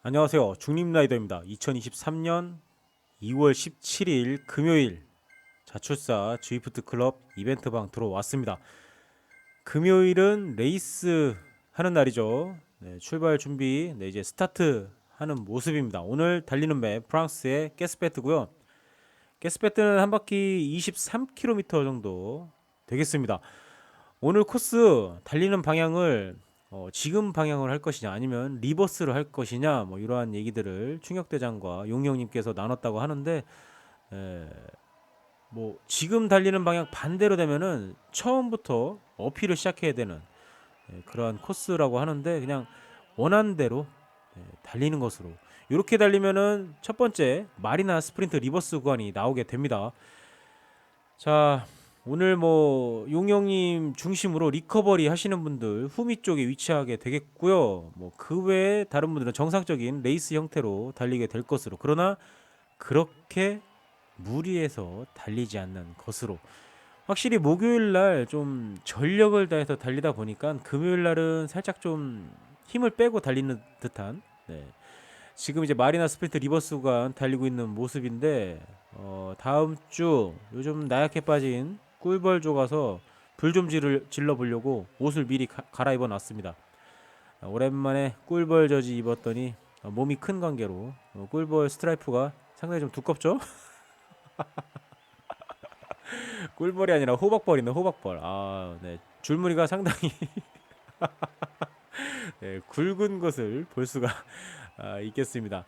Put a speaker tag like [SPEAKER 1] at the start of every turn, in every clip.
[SPEAKER 1] 안녕하세요. 중립라이더입니다. 2023년 2월 17일 금요일 자출사 주이프트 클럽 이벤트방 들어왔습니다. 금요일은 레이스 하는 날이죠. 네, 출발 준비, 네, 이제 스타트 하는 모습입니다. 오늘 달리는 맵 프랑스의 게스베트고요. 게스베트는 한 바퀴 23km 정도 되겠습니다. 오늘 코스 달리는 방향을 어, 지금 방향을 할 것이냐 아니면 리버스를 할 것이냐 뭐 이러한 얘기들을 충격대장과 용영님께서 나눴다고 하는데 에, 뭐 지금 달리는 방향 반대로 되면은 처음부터 어필을 시작해야 되는 에, 그러한 코스라고 하는데 그냥 원하는 대로 에, 달리는 것으로 이렇게 달리면은 첫 번째 마리나 스프린트 리버스 구간이 나오게 됩니다. 자 오늘 뭐 용영님 중심으로 리커버리 하시는 분들 후미 쪽에 위치하게 되겠고요. 뭐 그 외에 다른 분들은 정상적인 레이스 형태로 달리게 될 것으로 그러나 그렇게 무리해서 달리지 않는 것으로 확실히 목요일 날 좀 전력을 다해서 달리다 보니까 금요일 날은 살짝 좀 힘을 빼고 달리는 듯한 네. 지금 이제 마리나 스프린트 리버스 구간 달리고 있는 모습인데 어, 다음 주 요즘 나약해 빠진 꿀벌 조 가서 불 좀 질러 보려고 옷을 미리 가, 갈아입어 놨습니다. 아, 오랜만에 꿀벌 저지 입었더니 어, 몸이 큰 관계로 어, 꿀벌 스트라이프가 상당히 좀 두껍죠? 꿀벌이 아니라 호박벌이네 호박벌. 아, 네. 줄무늬가 상당히 네, 굵은 것을 볼 수가 아, 있겠습니다.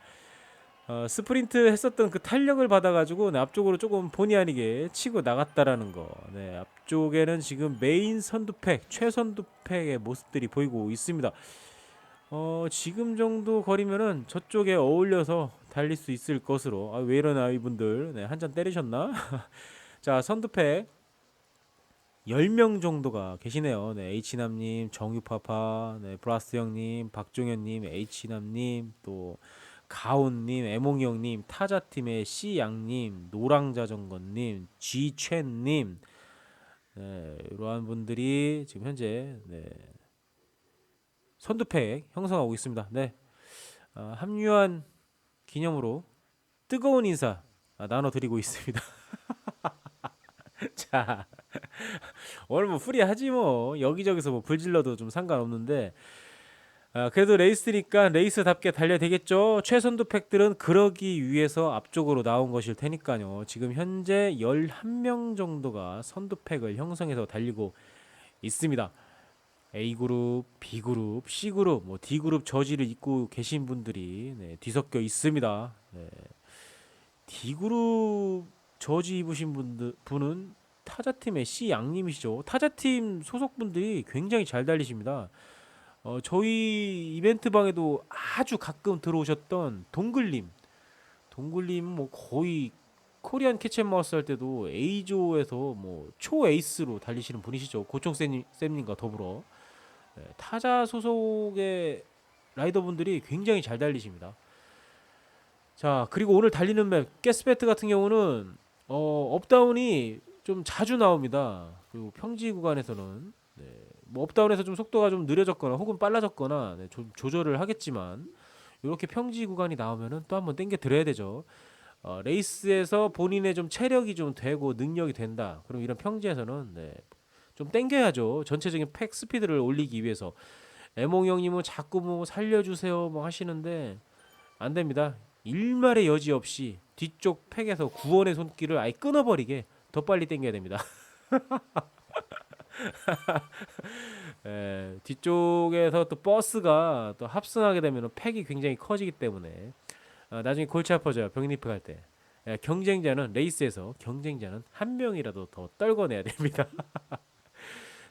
[SPEAKER 1] 어, 스프린트 했었던 그 탄력을 받아가지고 네, 앞쪽으로 조금 본의 아니게 치고 나갔다라는 거. 네, 앞쪽에는 지금 메인 선두팩, 최선두팩의 모습들이 보이고 있습니다. 어, 지금 정도 거리면은 저쪽에 어울려서 달릴 수 있을 것으로. 아, 왜 이러나 이분들. 네, 한 잔 때리셨나? 자, 선두팩 10명 정도가 계시네요. 네, H남님, 정유파파, 네, 브라스 형님, 박종현님, H남님, 또 가온님, 애몽이 형님, 타자팀의 C양님, 노랑자전거님, G최님, 네, 이러한 분들이 지금 현재 네, 선두팩 형성하고 있습니다. 네, 아, 합류한 기념으로 뜨거운 인사 아, 나눠드리고 있습니다. 자, 오늘 뭐 프리하지 뭐 여기저기서 뭐 불질러도 좀 상관없는데 아, 그래도 레이스니까 레이스답게 달려야 되겠죠. 최선두 팩들은 그러기 위해서 앞쪽으로 나온 것일 테니까요. 지금 현재 11명 정도가 선두 팩을 형성해서 달리고 있습니다. A그룹, B그룹, C그룹, 뭐 D그룹 저지를 입고 계신 분들이 네, 뒤섞여 있습니다. 네. D그룹 저지 입으신 분들, 분은 타자팀의 C 양님이시죠. 타자팀 소속분들이 굉장히 잘 달리십니다. 어, 저희 이벤트 방에도 아주 가끔 들어오셨던 동글님, 동글님 뭐 거의 코리안 캐치앤마우스 할 때도 A조에서 뭐 초 에이스로 달리시는 분이시죠. 고총 쌤님, 쌤님과 더불어 네, 타자 소속의 라이더분들이 굉장히 잘 달리십니다. 자 그리고 오늘 달리는 맵 가스배트 같은 경우는 어, 업다운이 좀 자주 나옵니다. 그리고 평지 구간에서는 네, 뭐 업다운에서 좀 속도가 좀 느려졌거나 혹은 빨라졌거나 네, 좀 조절을 하겠지만 이렇게 평지 구간이 나오면은 또 한번 땡겨 들어야 되죠. 어, 레이스에서 본인의 좀 체력이 좀 되고 능력이 된다. 그럼 이런 평지에서는 네, 좀 땡겨야죠. 전체적인 팩 스피드를 올리기 위해서. 애몽 형님은 자꾸 뭐 살려주세요 뭐 하시는데 안 됩니다. 일말의 여지 없이 뒤쪽 팩에서 구원의 손길을 아예 끊어버리게 더 빨리 땡겨야 됩니다. 예, 뒤쪽에서 또 버스가 또 합승하게 되면 팩이 굉장히 커지기 때문에 아, 나중에 골치 아파져요 병리프 갈 때. 예, 경쟁자는 레이스에서 경쟁자는 한 명이라도 더 떨궈내야 됩니다.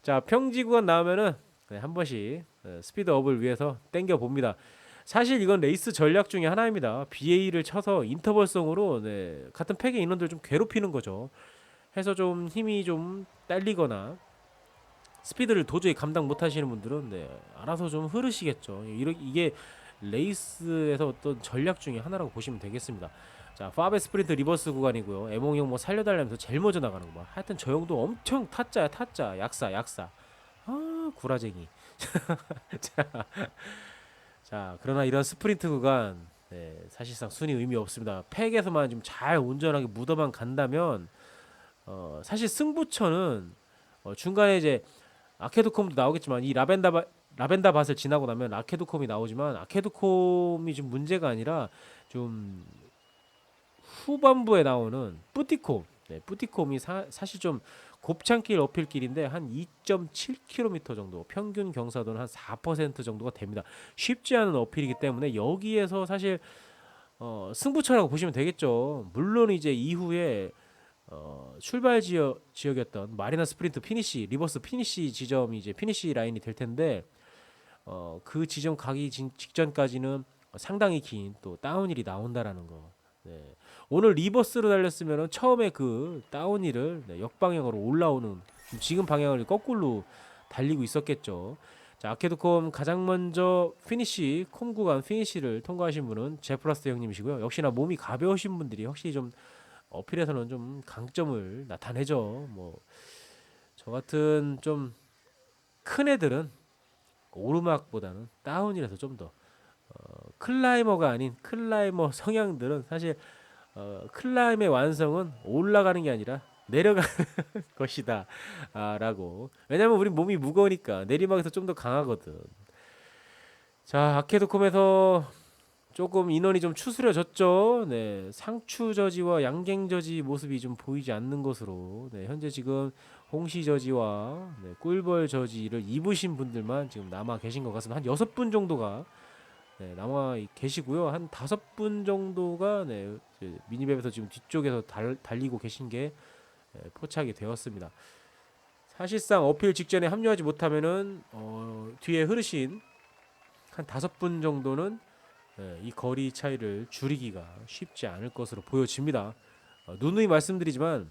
[SPEAKER 1] 자 평지 구간 나오면은 네, 한 번씩 어, 스피드업을 위해서 땡겨 봅니다. 사실 이건 레이스 전략 중에 하나입니다. BA를 쳐서 인터벌성으로 네, 같은 팩의 인원들 좀 괴롭히는 거죠. 해서 좀 힘이 좀 딸리거나 스피드를 도저히 감당 못 하시는 분들은 네, 알아서 좀 흐르시겠죠. 이러, 이게 레이스에서 어떤 전략 중에 하나라고 보시면 되겠습니다. 자, 파베 스프린트 리버스 구간이고요. 에몽 형 뭐 살려달라면서 제일 먼저 나가는 거 봐. 하여튼 저 형도 엄청 타짜야, 타짜. 약사, 약사. 아, 구라쟁이. 자, 자 그러나 이런 스프린트 구간 네, 사실상 순위 의미 없습니다. 팩에서만 좀 잘 온전하게 묻어만 간다면 어, 사실 승부처는 어, 중간에 이제 아케드콤도 나오겠지만 이 라벤더 바, 라벤더 밭을 지나고 나면 아케드콤이 나오지만 아케드콤이 좀 문제가 아니라 좀 후반부에 나오는 뿌티콤 네, 뿌티콤이 사, 사실 좀 곱창길 어필길인데 한 2.7km 정도 평균 경사도는 한 4% 정도가 됩니다. 쉽지 않은 어필이기 때문에 여기에서 사실 어, 승부처라고 보시면 되겠죠. 물론 이제 이후에 어, 출발 지역 지역이었던 마리나 스프린트 피니시 리버스 피니시 지점이 이제 피니시 라인이 될 텐데 어, 그 지점 가기 진- 직전까지는 상당히 긴 또 다운힐이 나온다라는 거. 네. 오늘 리버스로 달렸으면 처음에 그 다운힐을 네, 역방향으로 올라오는 지금 방향을 거꾸로 달리고 있었겠죠. 자, 아케드콤 가장 먼저 피니시 콤 구간 피니시를 통과하신 분은 제프라스 형님이시고요. 역시나 몸이 가벼우신 분들이 확실히 좀 어필에서는 좀 강점을 나타내죠. 뭐 저 같은 좀 큰 애들은 오르막보다는 다운이라서 좀더 어, 클라이머가 아닌 클라이머 성향들은 사실 어, 클라임의 완성은 올라가는 게 아니라 내려가는 것이다 아, 라고 왜냐면 우리 몸이 무거우니까 내리막에서 좀 더 강하거든 자 아케드콤에서 조금 인원이 좀 추스려졌죠 네 상추 저지와 양갱 저지 모습이 좀 보이지 않는 것으로 네 현재 지금 홍시 저지와 네, 꿀벌 저지를 입으신 분들만 지금 남아 계신 것 같습니다 한 여섯 분 정도가 네, 남아 계시고요. 한 다섯 분 정도가 네, 미니맵에서 지금 뒤쪽에서 달, 달리고 계신 게 네, 포착이 되었습니다. 사실상 어필 직전에 합류하지 못하면은 어, 뒤에 흐르신 한 다섯 분 정도는 네, 이 거리 차이를 줄이기가 쉽지 않을 것으로 보여집니다. 어, 누누이 말씀드리지만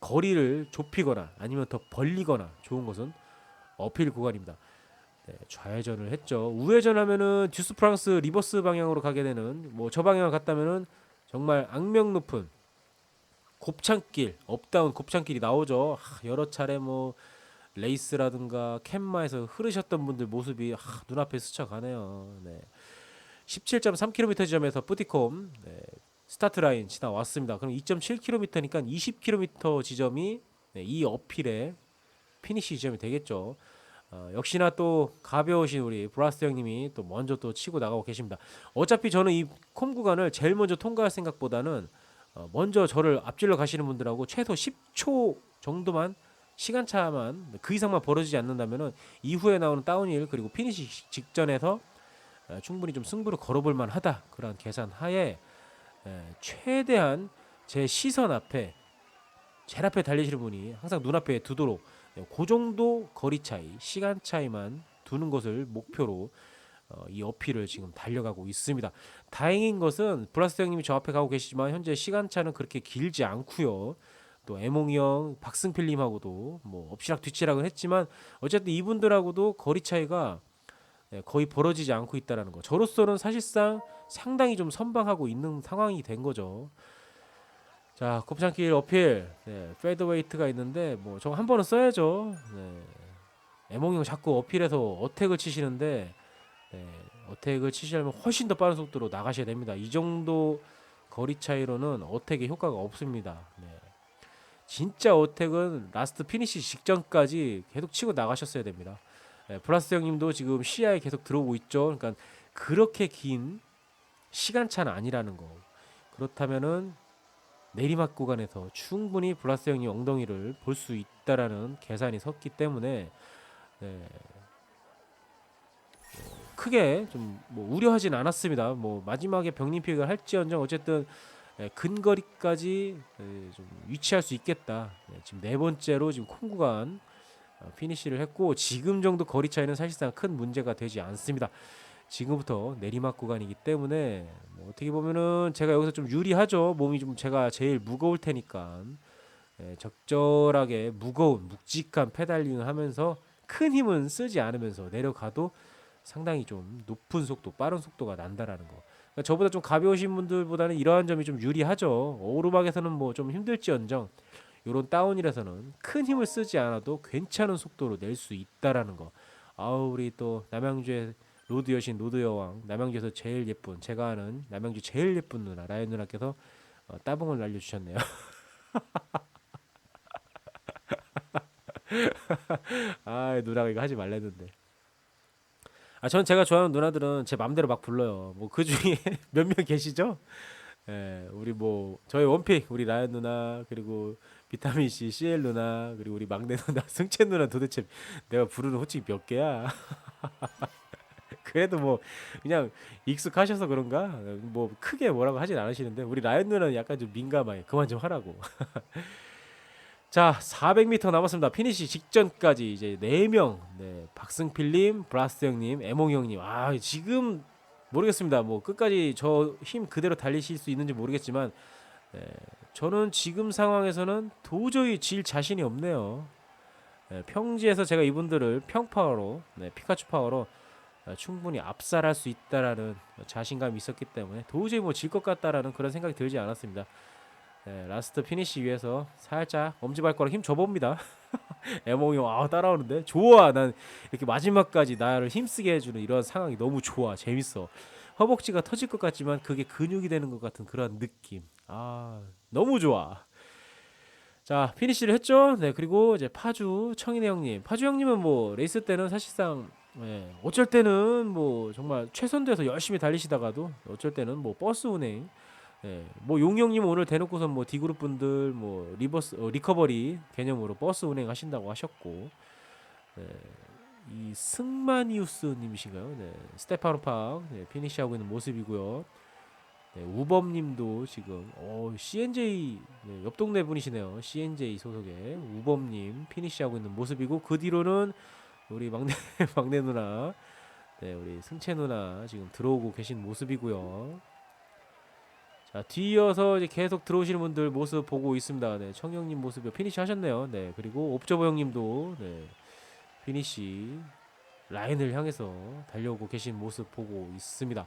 [SPEAKER 1] 거리를 좁히거나 아니면 더 벌리거나 좋은 것은 어필 구간입니다. 네, 좌회전을 했죠. 우회전하면은 듀스 프랑스 리버스 방향으로 가게 되는 뭐 저 방향 갔다면은 정말 악명 높은 곱창길 업다운 곱창길이 나오죠. 하, 여러 차례 뭐 레이스라든가 캔마에서 흐르셨던 분들 모습이 하, 눈앞에 스쳐가네요. 네. 17.3km 지점에서 뿌티콤 네, 스타트 라인 지나왔습니다. 그럼 2.7km니까 20km 지점이 네, 이 어필의 피니시 지점이 되겠죠. 어, 역시나 또 가벼우신 우리 브라스 형님이 또 먼저 또 치고 나가고 계십니다. 어차피 저는 이 콤 구간을 제일 먼저 통과할 생각보다는 어, 먼저 저를 앞질러 가시는 분들하고 최소 10초 정도만 시간차만 그 이상만 벌어지지 않는다면은 이후에 나오는 다운힐 그리고 피니시 직- 직전에서 어, 충분히 좀 승부를 걸어볼 만하다 그런 계산 하에 에, 최대한 제 시선 앞에 제일 앞에 달리시는 분이 항상 눈앞에 두도록 네, 그 정도 거리 차이, 시간 차이만 두는 것을 목표로 어, 이 어필을 지금 달려가고 있습니다. 다행인 것은 브라스 형님이 저 앞에 가고 계시지만 현재 시간 차는 그렇게 길지 않고요. 또 에몽이 형, 박승필 님하고도 뭐 엎치락 뒤치락은 했지만 어쨌든 이분들하고도 거리 차이가 네, 거의 벌어지지 않고 있다라는 거. 저로서는 사실상 상당히 좀 선방하고 있는 상황이 된 거죠. 자, 곱창길 어필, 네, 페이드웨이트가 있는데 뭐 저거 한 번은 써야죠. 네. 에몽이 형 자꾸 어필해서 어택을 치시는데 네, 어택을 치시려면 훨씬 더 빠른 속도로 나가셔야 됩니다. 이 정도 거리 차이로는 어택에 효과가 없습니다. 네. 진짜 어택은 라스트 피니시 직전까지 계속 치고 나가셨어야 됩니다. 네, 플러스 형님도 지금 시야에 계속 들어오고 있죠. 그러니까 그렇게 긴 시간차는 아니라는 거. 그렇다면은 내리막 구간에서 충분히 블라스 형이 엉덩이를 볼 수 있다라는 계산이 섰기 때문에 네. 어, 크게 좀 뭐 우려하진 않았습니다. 뭐 마지막에 병림 피해가 할지언정 어쨌든 예, 근거리까지 예, 좀 위치할 수 있겠다. 예, 지금 네 번째로 지금 콩 구간 어, 피니시를 했고 지금 정도 거리 차이는 사실상 큰 문제가 되지 않습니다. 지금부터 내리막 구간이기 때문에 뭐 어떻게 보면은 제가 여기서 좀 유리하죠. 몸이 좀 제가 제일 무거울 테니까 예, 적절하게 무거운 묵직한 페달링을 하면서 큰 힘은 쓰지 않으면서 내려가도 상당히 좀 높은 속도, 빠른 속도가 난다라는 거. 그러니까 저보다 좀 가벼우신 분들보다는 이러한 점이 좀 유리하죠. 오르막에서는 뭐 좀 힘들지언정 이런 다운힐에서는 큰 힘을 쓰지 않아도 괜찮은 속도로 낼 수 있다라는 거. 아우 우리 또 남양주의 로드 여신, 로드 여왕, 남양주에서 제일 예쁜 제가 아는 남양주 제일 예쁜 누나 라연 누나께서 어, 따봉을 날려주셨네요. 아 누나가 이거 하지 말랬는데. 아, 전 제가 좋아하는 누나들은 제 맘대로 막 불러요. 뭐 그 중에 몇 명 계시죠? 예, 우리 뭐 저희 원픽 우리 라연 누나 그리고 비타민 C, CL 누나 그리고 우리 막내 누나 승채 누나 도대체 내가 부르는 호칭 몇 개야? 그래도 뭐 그냥 익숙하셔서 그런가? 뭐 크게 뭐라고 하진 않으시는데 우리 라연 누나는 약간 좀 민감해. 그만 좀 하라고. 자 400m 남았습니다. 피니시 직전까지 이제 4명. 네, 박승필님 브라스 형님 에몽 형님. 아 지금 모르겠습니다. 뭐 끝까지 저 힘 그대로 달리실 수 있는지 모르겠지만 네, 저는 지금 상황에서는 도저히 질 자신이 없네요 네, 평지에서 제가 이분들을 평파워로 네, 피카츄 파워로 어, 충분히 압살할 수 있다라는 자신감이 있었기 때문에 도저히 뭐 질 것 같다라는 그런 생각이 들지 않았습니다. 네, 라스트 피니시 위해서 살짝 엄지발가락 힘 줘봅니다. 에몽이 아 따라오는데 좋아 난 이렇게 마지막까지 나를 힘쓰게 해주는 이런 상황이 너무 좋아 재밌어 허벅지가 터질 것 같지만 그게 근육이 되는 것 같은 그런 느낌. 아 너무 좋아. 자 피니시를 했죠? 네 그리고 이제 파주 청인혜 형님. 파주 형님은 뭐 레이스 때는 사실상 예, 어쩔 때는 뭐 정말 최선돼서 열심히 달리시다가도 어쩔 때는 뭐 버스 운행 예, 뭐 용영님 오늘 대놓고선 뭐 D그룹 분들 뭐 리버스 어, 리커버리 개념으로 버스 운행 하신다고 하셨고 예, 이 승마니우스님이신가요? 네, 스테파노팍 네, 피니시하고 있는 모습이고요. 네, 우범님도 지금 어, CNJ 네, 옆 동네 분이시네요. CNJ 소속의 우범님 피니시하고 있는 모습이고 그 뒤로는 우리 막내 막내 누나, 네 우리 승채 누나 지금 들어오고 계신 모습이고요. 자 뒤이어서 이제 계속 들어오시는 분들 모습 보고 있습니다. 네 청영님 모습이 피니시 하셨네요. 네 그리고 옵저버 형님도 네 피니시 라인을 향해서 달려오고 계신 모습 보고 있습니다.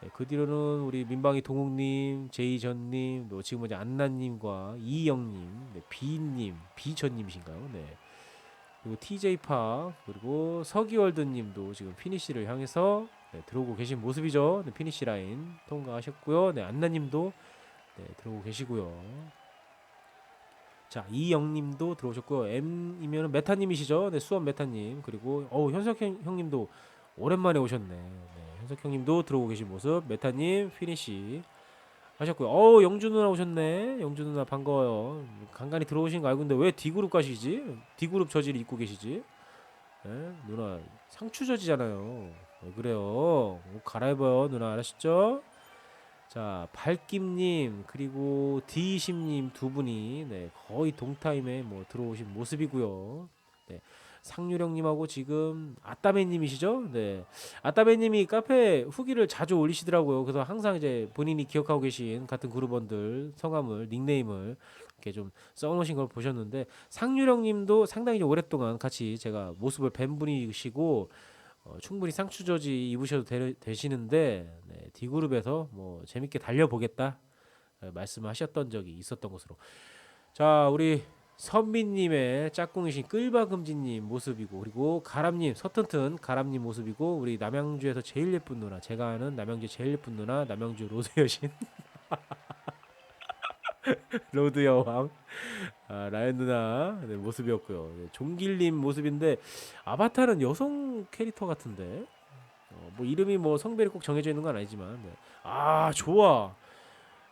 [SPEAKER 1] 네, 그 뒤로는 우리 민방위 동욱님, 제이전님, 또 지금 이제 안나님과 이영님, 네, 비님, 비전님이신가요? 네. 그리고 TJ파 그리고 서기월드님도 지금 피니시를 향해서 네, 들어오고 계신 모습이죠. 네, 피니시 라인 통과하셨고요. 네, 안나님도 네, 들어오고 계시고요. 자 이영님도 들어오셨고요. M이면 메타님이시죠. 네, 수원 메타님 그리고 어 현석 형, 형님도 오랜만에 오셨네. 네, 현석 형님도 들어오고 계신 모습. 메타님 피니시 하셨고요. 어 영주 누나 오셨네. 영주 누나 반가워요. 간간히 들어오신 거 알고 있는데 왜 D그룹 가시지? D그룹 저지를 입고 계시지? 네? 누나 상추 저지잖아요. 왜 그래요? 옷 갈아입어요 누나 알았죠? 자 발김님 그리고 디심님 두 분이 네, 거의 동타임에 뭐 들어오신 모습이고요. 네, 상유령님하고 지금 아따매님이시죠? 네, 아따매님이 카페 후기를 자주 올리시더라고요. 그래서 항상 이제 본인이 기억하고 계신 같은 그룹원들 성함을 닉네임을 이렇게 좀 써놓으신 걸 보셨는데 상유령님도 상당히 좀 오랫동안 같이 제가 모습을 뵌 분이시고 어, 충분히 상추 저지 입으셔도 되, 시는데 네, D그룹에서 뭐 재밌게 달려보겠다 어, 말씀하셨던 적이 있었던 것으로. 자 우리 선미님의 짝꿍이신 끌바금지님 모습이고 그리고 가람님 서튼튼 가람님 모습이고 우리 남양주에서 제일 예쁜 누나 제가 아는 남양주 제일 예쁜 누나 남양주 로드 여신. 로드 여왕 아, 라연 누나 네, 모습이었고요. 네, 종길님 모습인데 아바타는 여성 캐릭터 같은데. 어, 뭐 이름이 뭐 성별이 꼭 정해져 있는 건 아니지만 네. 아 좋아.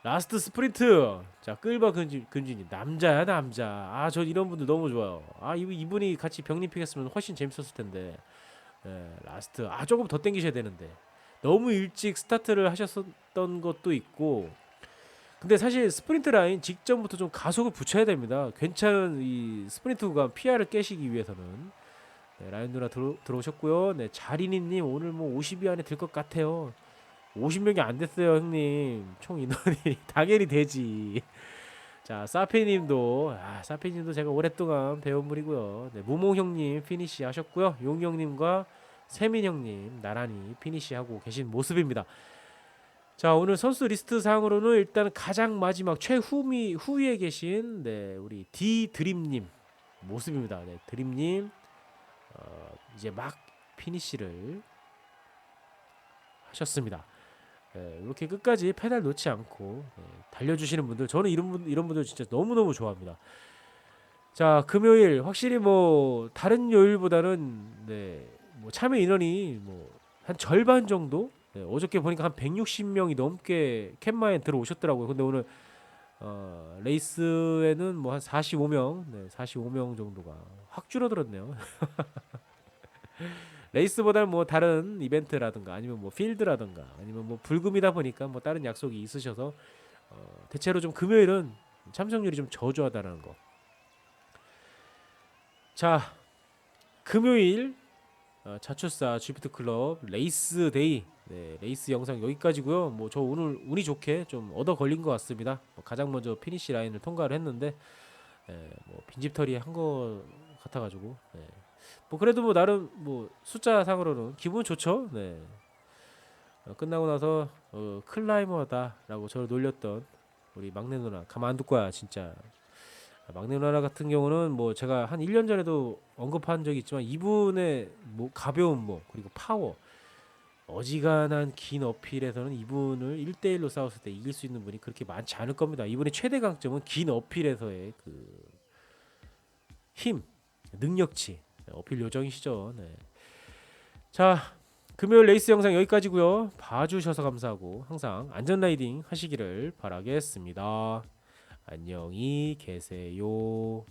[SPEAKER 1] 라스트 스프린트. 자 끌바 근지 근진이 남자야 남자. 아 저 이런 분들 너무 좋아요. 아 이분 이분이 같이 병립했으면 훨씬 재밌었을 텐데. 네, 라스트. 아 조금 더 땡기셔야 되는데. 너무 일찍 스타트를 하셨었던 것도 있고 근데 사실 스프린트 라인 직전부터 좀 가속을 붙여야 됩니다. 괜찮은 이 스프린트 구간 PR을 깨시기 위해서는 네, 라인 누나 들어, 들어오셨고요. 네, 자리니님 오늘 뭐 50위 안에 들 것 같아요. 50명이 안 됐어요, 형님. 총 인원이 당연히 되지. 자, 사페님도 아, 사페님도 제가 오랫동안 배운 분이고요. 네, 무몽 형님 피니시 하셨고요. 용 형님과 세민 형님 나란히 피니시 하고 계신 모습입니다. 자 오늘 선수 리스트 상으로는 일단 가장 마지막 최후미 후위에 계신 네 우리 D 드림님 모습입니다. 네 드림님 어, 이제 막 피니시를 하셨습니다. 예, 이렇게 끝까지 페달 놓지 않고 예, 달려주시는 분들 저는 이런 분 이런 분들 진짜 너무 너무 좋아합니다. 자 금요일 확실히 뭐 다른 요일보다는 네뭐 참여 인원이 뭐 한 절반 정도 네, 어저께 보니까 한 160명이 넘게 캔마에 들어오셨더라고요. 근데 오늘 어, 레이스에는 뭐 한 45명, 네, 45명 정도가 확 줄어들었네요. 레이스보다는 뭐 다른 이벤트라든가 아니면 뭐 필드라든가 아니면 뭐 불금이다 보니까 뭐 다른 약속이 있으셔서 어, 대체로 좀 금요일은 참석률이 좀 저조하다는 거. 자, 금요일 어, 자추사 GPT 클럽 레이스 데이 네, 레이스 영상 여기까지고요. 뭐 저 오늘 운이 좋게 좀 얻어 걸린 것 같습니다. 뭐 가장 먼저 피니시 라인을 통과를 했는데 예, 뭐 빈집털이 한거 같아가지고 예. 뭐 그래도 뭐 나름 뭐 숫자 상으로는 기분 좋죠. 네. 어, 끝나고 나서 어, 클라이머다라고 저를 놀렸던 우리 막내 누나 가만 안 둘 거야 진짜. 아, 막내 누나 같은 경우는 뭐 제가 한 1년 전에도 언급한 적이 있지만 이분의 뭐 가벼운 뭐 그리고 파워 어지간한 긴 어필에서는 이분을 1대1로 싸웠을 때 이길 수 있는 분이 그렇게 많지 않을 겁니다. 이분의 최대 강점은 긴 어필에서의 그 힘, 능력치, 어필 요정이시죠. 네. 자, 금요일 레이스 영상 여기까지고요. 봐주셔서 감사하고 항상 안전 라이딩 하시기를 바라겠습니다. 안녕히 계세요.